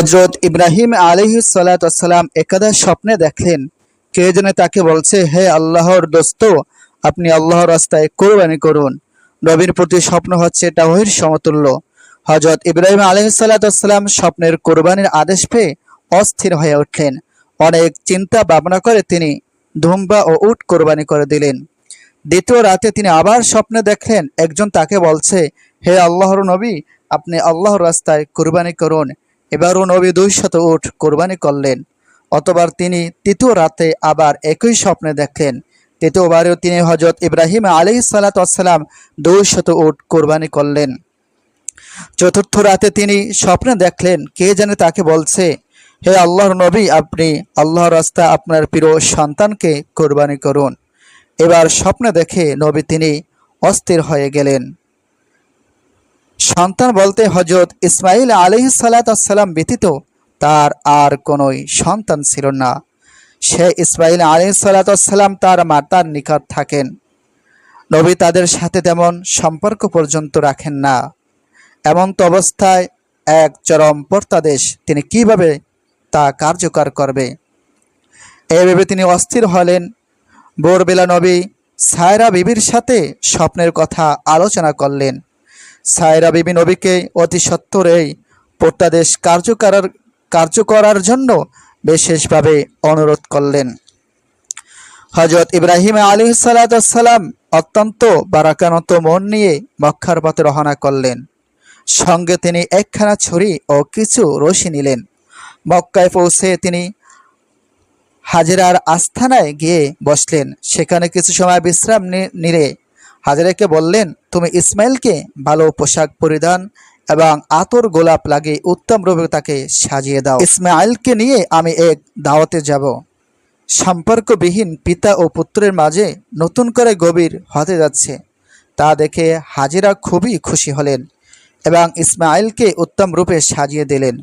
হজরত ইব্রাহিম আলহ সালাতাম একাদা স্বপ্নে দেখলেন কে যেন তাকে বলছে, হে আল্লাহর দোস্ত, আপনি আল্লাহর রাস্তায় কোরবানি করুন। নবীর প্রতি স্বপ্ন হচ্ছে তাওহির সমতুল্য। হজরত ইব্রাহিম আলহ সালাতাম স্বপ্নের কোরবানির আদেশ পেয়ে অস্থির হয়ে উঠলেন অনেক চিন্তা ভাবনা করে তিনি ধুম্বা ও উট কোরবানি করে দিলেন। দ্বিতীয় রাতে তিনি আবার স্বপ্নে দেখলেন, একজন তাকে বলছে, হে আল্লাহর নবী, আপনি আল্লাহর রাস্তায় কোরবানি করুন। এবারও নবী দুই শত উঠ কোরবানি করলেন, অতবার তিনি তৃতীয় রাতে আবার একই স্বপ্নে দেখলেন। তৃতীয়বারেও তিনি হজরত ইব্রাহিম আলী সালাতাম দুই শত উঠ কোরবানি করলেন। চতুর্থ রাতে তিনি স্বপ্নে দেখলেন, কে জানে তাকে বলছে, হে আল্লাহর নবী, আপনি আল্লাহর রাস্তা আপনার প্রিয় সন্তানকে কোরবানি করুন। এবার স্বপ্নে দেখে নবী তিনি অস্থির হয়ে গেলেন। সন্তান বলতে হজরত ইসমাইল আলহ সালাতাম ব্যতীত তার আর কোনোই সন্তান ছিল না। সে ইসমাইল আলহ সালাতাম তার মাতার নিকট থাকেন। নবী তাদের সাথে তেমন সম্পর্ক পর্যন্ত রাখেন না। এমন তো অবস্থায় এক চরম প্রত্যাদেশ তিনি কীভাবে তা কার্যকর করবে? এভাবে তিনি অস্থির হলেন। ভোরবেলা নবী সায়রা বিবির সাথে স্বপ্নের কথা আলোচনা করলেন। সায়রা বিবি নবীকে অতি সত্বর এই প্রত্যাদেশ কার্যকর কার্য করার জন্য বিশেষভাবে অনুরোধ করলেন। হজরত ইব্রাহিম আলী সালাতাম অত্যন্ত বারাকানত মন নিয়ে মক্কার পথে রওনা করলেন। সঙ্গে তিনি একখানা ছুরি ও কিছু রশি নিলেন। মক্কায় পৌঁছে তিনি হাজেরার আস্থানায় গিয়ে বসলেন। সেখানে কিছু সময় বিশ্রাম নিলে হাজেরাকে বললেন, তুমি ইসমাইলকে ভালো পোশাক পরিধান এবং আতর গোলাপ লাগিয়ে উত্তম রূপে তাকে সাজিয়ে দাও। ইসমাইলকে নিয়ে আমি এক দাওয়াতে যাব। সম্পর্কবিহীন পিতা ও পুত্রের মাঝে নতুন করে গভীর হতে যাচ্ছে। তা দেখে হাজিরা খুবই খুশি হলেন এবং ইসমাইলকে উত্তম রূপে সাজিয়ে দিলেন।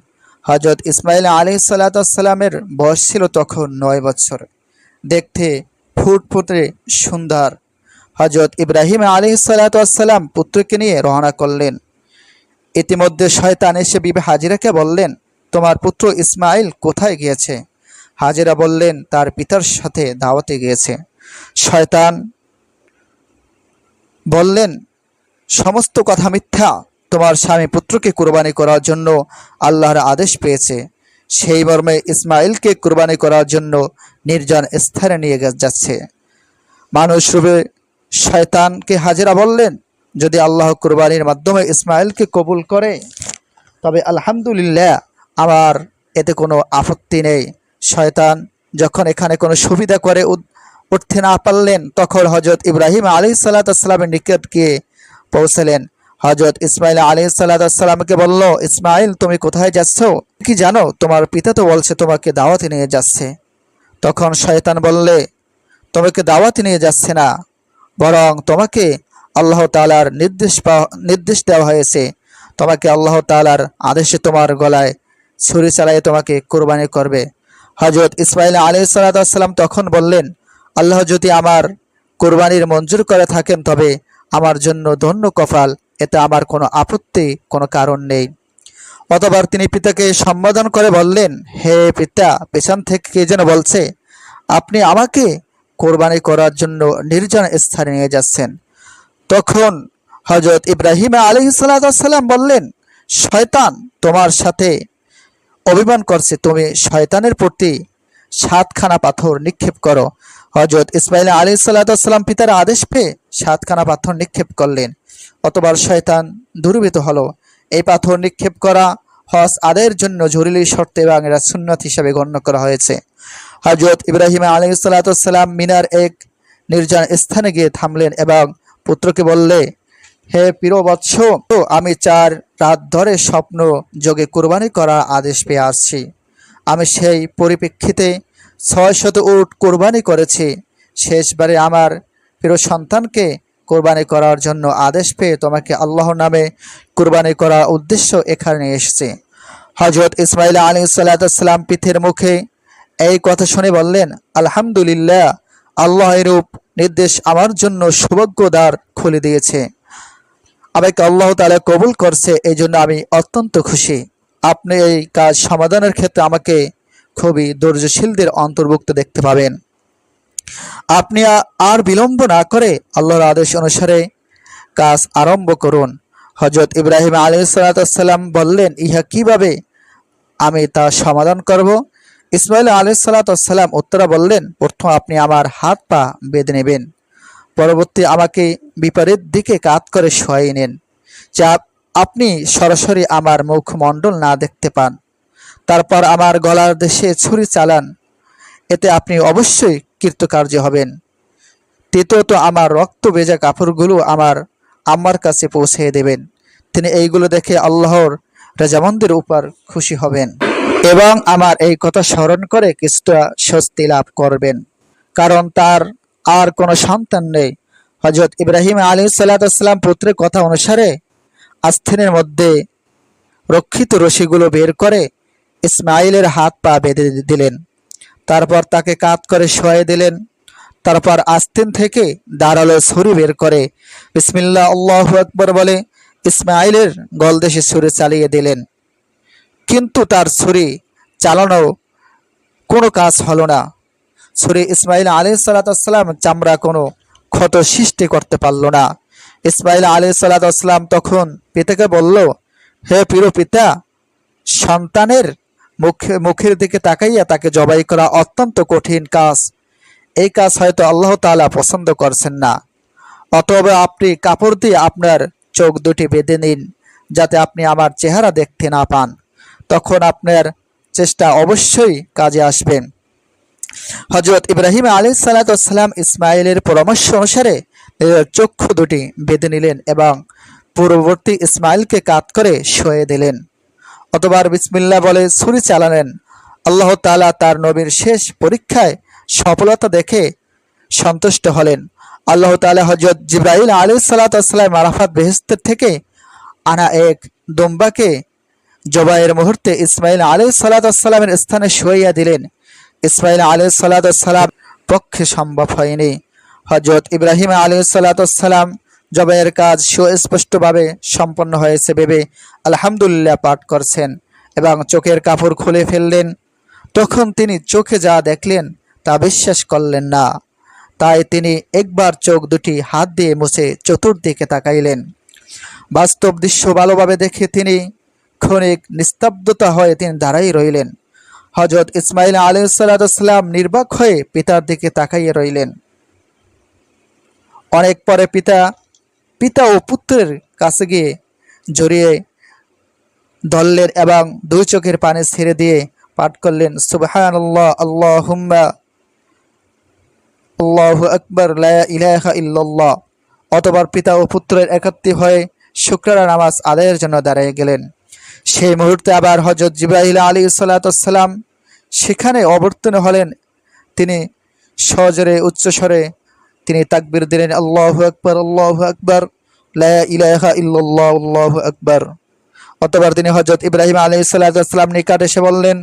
হজরত ইসমাইল আলি সাল্লাতামের বয়স ছিল তখন নয় বছর। দেখতে ফুটফুটে সুন্দর হজরত ইব্রাহিম আলি সাল্লাতাম পুত্রকে নিয়ে রওনা করলেন। ইতিমধ্যে শয়তান এসে বিবে হাজিরাকে বললেন, তোমার পুত্র ইসমাইল কোথায় গিয়েছে? হাজিরা বললেন, তার পিতার সাথে দাওয়াতে গিয়েছে। শয়তান বললেন, সমস্ত কথা মিথ্যা। তোমার স্বামী পুত্রকে কুরবানি করার জন্য আল্লাহর আদেশ পেয়েছে। সেই মর্মে ইসমাইলকে কুরবানি করার জন্য নির্জন স্থানে নিয়ে যাচ্ছে। মানুষ রূপে শয়তানকে হাজিরা বললেন, যদি আল্লাহ কুরবানির মাধ্যমে ইসমাইলকে কবুল করে, তবে আলহামদুলিল্লাহ আমার এতে কোনো আপত্তি নেই। শয়তান যখন এখানে কোনো সুবিধা করে উঠতে না পারলেন, তখন হজরত ইব্রাহিম আলী সাল্লাতামের নিকট গিয়ে পৌঁছলেন। হজরত ইসমাইল আলী সাল্লাতামকে বলল, ইসমাইল, তুমি কোথায় যাচ্ছ? কি জানো, তোমার পিতা তো বলছে তোমাকে দাওয়াতে নিয়ে যাচ্ছে। তখন শয়তান বললে, তোমাকে দাওয়াতে নিয়ে যাচ্ছে না। বরং তোমাকে আল্লাহ তালার নির্দেশ নির্দেশ দেওয়া হয়েছে। তোমাকে আল্লাহ তালার আদেশে তোমার গলায় ছুরি চালিয়ে তোমাকে কোরবানি করবে। হজরত ইসমাইল আলী সাল্লাম তখন বললেন, আল্লাহ যদি আমার কোরবানির মঞ্জুর করে থাকেন, তবে আমার জন্য ধন্য কপাল। এতে আমার কোনো আপত্তি, কোনো কারণ নেই। অতবার তিনি পিতাকে সম্বোধন করে বললেন, হে পিতা, পেছন থেকে কে যেন বলছে, আপনি আমাকে কোরবানি করার জন্য নির্জন স্থানে নিয়ে যাচ্ছেন। তখন হজরত ইব্রাহিম আলী সাল্লাম বললেন, শয়তান তোমার সাথে অভিমান করছে। তুমি শয়তানের প্রতি সাতখানা পাথর নিক্ষেপ করো। হজরত ইসমাইল আলী সাল্লাম পিতার আদেশ পেয়ে সাতখানা পাথর নিক্ষেপ করলেন। অতবার শয়তান দুর্বৃত হলো। এই পাথর নিক্ষেপ করা হজ আদায়ের জন্য জরুরি শর্ত এবং এরা সুন্নত হিসাবে গণ্য করা হয়েছে। হজরত ইব্রাহিম আলী সাল্লাম মিনার এক নির্জন স্থানে গিয়ে থামলেন এবং পুত্রকে বললে, হে প্রিয় বৎস তো আমি চার রাত ধরে স্বপ্ন যোগে কোরবানি করার আদেশ পেয়ে আসছি। আমি সেই পরিপ্রেক্ষিতে ছয় শত উট কোরবানি করেছি। শেষবারে আমার প্রিয় সন্তানকে কোরবানি করার জন্য আদেশ পেয়ে তোমাকে আল্লাহর নামে কোরবানি করার উদ্দেশ্য এখানে এসেছে। হজরত ইসমাইল আলী সাল্লাম পিথের মুখে এই কথা শুনে বললেন, আলহামদুলিল্লাহ, আল্লাহ এরূপ নির্দেশ আমার জন্য সৌভাগ্য দ্বার খুলে দিয়েছে। আমাকে আল্লাহ তালা কবুল করছে এই জন্য আমি অত্যন্ত খুশি। আপনি এই কাজ সমাধানের ক্ষেত্রে আমাকে খুবই ধৈর্যশীলদের অন্তর্ভুক্ত দেখতে পাবেন। আপনি আর বিলম্ব না করে আল্লাহর আদেশ অনুসারে কাজ আরম্ভ করুন। হজরত ইব্রাহিম আলী সালাতাম বললেন, ইহা কীভাবে আমি তা সমাধান করব? ইসমাইল আলী সালাতাম উত্তরা বললেন, প্রথম আপনি আমার হাত পা বেঁধে নেবেন। পরবর্তী আমাকে বিপরীত দিকে কাত করে শোয়াই নেন। যা আপনি সরাসরি আমার মুখমণ্ডল না দেখতে পান। তারপর আমার গলার দেশে ছুরি চালান। এতে আপনি অবশ্যই কৃতকার্য হবেন। তৃতীয়ত আমার রক্ত ভেজা কাপড়গুলো আমার আম্মার কাছে পৌঁছে দেবেন। তিনি এইগুলো দেখে আল্লাহর রাজামন্দির উপর খুশি হবেন এবং আমার এই কথা স্মরণ করে কিছুটা স্বস্তি লাভ করবেন। কারণ তার আর কোনো সন্তান নেই। হজরত ইব্রাহিম আলী সাল্লাম পুত্রের কথা অনুসারে আস্থিনের মধ্যে রক্ষিত রশিগুলো বের করে ইসমাইলের হাত পা বেঁধে দিলেন। তারপর তাকে কাত করে শোয়ে দিলেন। তারপর আস্তিন থেকে দাঁড়াল ছুরি বের করে। বিসমিল্লা আল্লাহ আকবর বলে ইসমাইলের গলদেশে ছুরি চালিয়ে দিলেন। কিন্তু তার ছুরি চালানো কোনো কাজ হলো না। ছুরি ইসমাইল আলী সালাতাম চামড়া কোনো ক্ষত সৃষ্টি করতে পারল না। ইসমাইল আলী সালাতাম তখন পিতাকে বলল, হে প্রিয় পিতা, সন্তানের মুখে, মুখের দিকে তাকাইয়া তাকে জবাই করা অত্যন্ত কঠিন কাজ। এই কাজ হয়তো আল্লাহ তাআলা পছন্দ করছেন না। অতএব আপনি কাপড় দিয়ে আপনার চোখ দুটি বেঁধে নিন, যাতে আপনি আমার চেহারা দেখতে না পান। তখন আপনার চেষ্টা অবশ্যই কাজে আসবেন হজরত ইব্রাহিম আলী সালাতাম ইসমাইলের পরামর্শ অনুসারে চক্ষু দুটি বেঁধে নিলেন এবং পূর্ববর্তী ইসমাইলকে কাত করে শোয়ে দিলেন। অতবার বিসমিল্লা বলে ছুরি চালালেন। আল্লাহ তাআলা তার নবীর শেষ পরীক্ষায় সফলতা দেখে সন্তুষ্ট হলেন। আল্লাহ তাআলা হজরত জিব্রাইল আলী সালাতাম আরাফাত বেহেস্তের থেকে আনা এক দম্বাকে জবাইয়ের মুহূর্তে ইসমাইল আলী সালাতামের স্থানে শুয়াইয়া দিলেন। ইসমাইল আলী সালাতাম পক্ষে সম্ভব হয়নি। হজরত ইব্রাহিম আলী সালাতাম জবাইয়ের কাজ সুস্পষ্টভাবে সম্পন্ন হয়েছে ভেবে আলহামদুলিল্লাহ পাঠ করছেন এবং চোখের কাপড় খুলে ফেললেন। তখন তিনি চোখে যা দেখলেন তা বিশ্বাস করলেন না। তাই তিনি একবার চোখ দুটি হাত দিয়ে মুছে চতুর্দিকে তাকাইলেন। বাস্তব দৃশ্য ভালোভাবে দেখে তিনি ক্ষণিক নিস্তব্ধতা হয়ে তিনি দাঁড়াই রইলেন। হজরত ইসমাইল আলী সাল্লাম নির্বাক হয়ে পিতার দিকে তাকাইয়ে রইলেন। অনেক পরে পিতা পিতা ও পুত্রের কাছে গিয়ে জড়িয়ে ধরলেন এবং দুই চোখের পানি ছেড়ে দিয়ে পাঠ করলেন সুবহান আল্লাহ আল্লাহ আল্লাহ আকবর ইলাহা ইল্লাল্লাহ। অতবার পিতা ও পুত্রের একত্রি হয়ে শুক্রারা নামাজ আদায়ের জন্য দাঁড়িয়ে গেলেন। সেই মুহূর্তে আবার হজরত জিব্রাহিল আলী সাল্লাতাম সেখানে অবতীর্ণ হলেন। তিনি সজরে উচ্চস্বরে তিনি তাকবির দিলেন, আল্লাহ আকবর আল্লাহ আকবর ইলাহা আকবর। অতবার তিনি হজরত ইব্রাহিম আলী সাল্লাম নিকট এসে বললেন,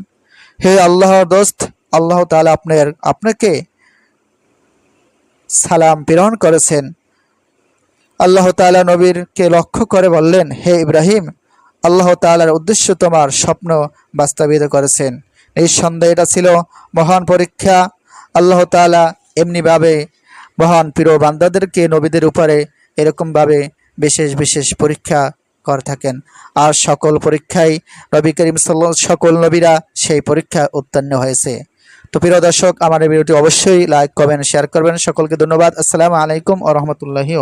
হে আল্লাহর দোস্ত, আল্লাহ তাআলা আপনার, আপনাকে সালাম প্রেরণ করেছেন। আল্লাহ তাআলা নবীরকে লক্ষ্য করে বললেন, হে ইব্রাহিম, আল্লাহ তাআলার উদ্দেশ্য তোমার স্বপ্ন বাস্তবায়িত করেছেন। নিঃসন্দেহে এটা ছিল মহান পরীক্ষা। আল্লাহ তালা এমনিভাবে মহান প্রিয় বান্দাদেরকে নবীদের উপরে এরকমভাবে বিশেষ বিশেষ পরীক্ষা করে থাকেন। আর সকল পরীক্ষায় নবী করিম সাল্লা সকল নবীরা সেই পরীক্ষা উত্তীর্ণ হয়েছে। তো প্রিয় দর্শক, আমার এই ভিডিওটি অবশ্যই লাইক করবেন শেয়ার করবেন। সকলকে ধন্যবাদ। আসসালামু আলাইকুম ও রহমতুল্লাহি